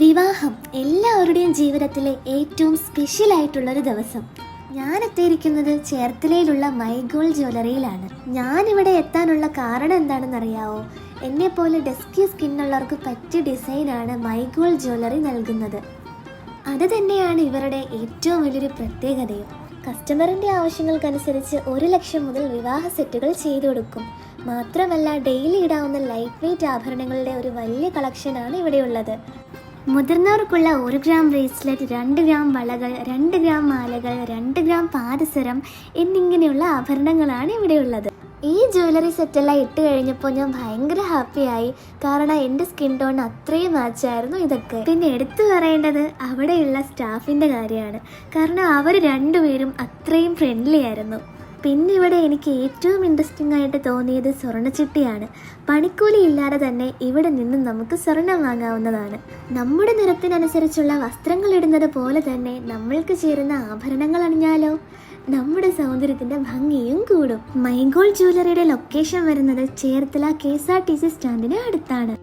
വിവാഹം എല്ലാവരുടെയും ജീവിതത്തിലെ ഏറ്റവും സ്പെഷ്യൽ ആയിട്ടുള്ള ഒരു ദിവസം. ഞാൻ എത്തിയിരിക്കുന്നത് ചേർത്തലയിലുള്ള മൈഗോൾ ജ്വല്ലറിയിലാണ്. ഇവിടെ എത്താനുള്ള കാരണം എന്താണെന്ന് അറിയാവോ എന്നെ പോലെ ഡെസ്കി സ്കിന്നുള്ളവർക്ക് പറ്റിയ ഡിസൈനാണ് മൈഗോൾ ജ്വല്ലറി നൽകുന്നത്. അത് തന്നെയാണ് ഇവരുടെ ഏറ്റവും വലിയൊരു പ്രത്യേകതയും. കസ്റ്റമറിന്റെ ആവശ്യങ്ങൾക്കനുസരിച്ച് ഒരു ലക്ഷം മുതൽ വിവാഹ സെറ്റുകൾ ചെയ്തു കൊടുക്കും മാത്രമല്ല ഡെയിലി ഇടാവുന്ന ലൈറ്റ് വെയിറ്റ് ആഭരണങ്ങളുടെ ഒരു വലിയ കളക്ഷനാണ് ഇവിടെയുള്ളത്. മുതിർന്നവർക്കുള്ള ഒരു ഗ്രാം ബ്രേസ്ലെറ്റ് രണ്ട് ഗ്രാം വളകൾ രണ്ട് ഗ്രാം മാലകൾ രണ്ട് ഗ്രാം പാദസരം എന്നിങ്ങനെയുള്ള ആഭരണങ്ങളാണ് ഇവിടെയുള്ളത്. ഈ ജ്വല്ലറി സെറ്റെല്ലാം ഇട്ട് കഴിഞ്ഞപ്പോൾ ഞാൻ ഭയങ്കര ഹാപ്പിയായി. കാരണം എന്റെ സ്കിൻ ടോൺ അത്രയും മാച്ചായിരുന്നു ഇതൊക്കെ. പിന്നെ എടുത്തു പറയേണ്ടത് അവിടെയുള്ള സ്റ്റാഫിന്റെ കാര്യമാണ്. കാരണം അവർ രണ്ടുപേരും അത്രയും ഫ്രണ്ട്ലി ആയിരുന്നു. പിന്നെ ഇവിടെ എനിക്ക് ഏറ്റവും ഇൻട്രസ്റ്റിംഗ് ആയിട്ട് തോന്നിയത് സ്വർണച്ചിട്ടിയാണ്. പണിക്കൂലി ഇല്ലാതെ തന്നെ ഇവിടെ നിന്ന് നമുക്ക് സ്വർണം വാങ്ങാവുന്നതാണ്. നമ്മുടെ നിറത്തിനനുസരിച്ചുള്ള വസ്ത്രങ്ങൾ ഇടുന്നത് പോലെ തന്നെ നമ്മൾക്ക് ചേരുന്ന ആഭരണങ്ങൾ അണിഞ്ഞാലോ? നമ്മുടെ സൗന്ദര്യത്തിന്റെ ഭംഗിയും കൂടും. മൈഗോൾ ജ്വല്ലറിയുടെ ലൊക്കേഷൻ വരുന്നത് Cherthala K S R T C സ്റ്റാൻഡിന് അടുത്താണ്.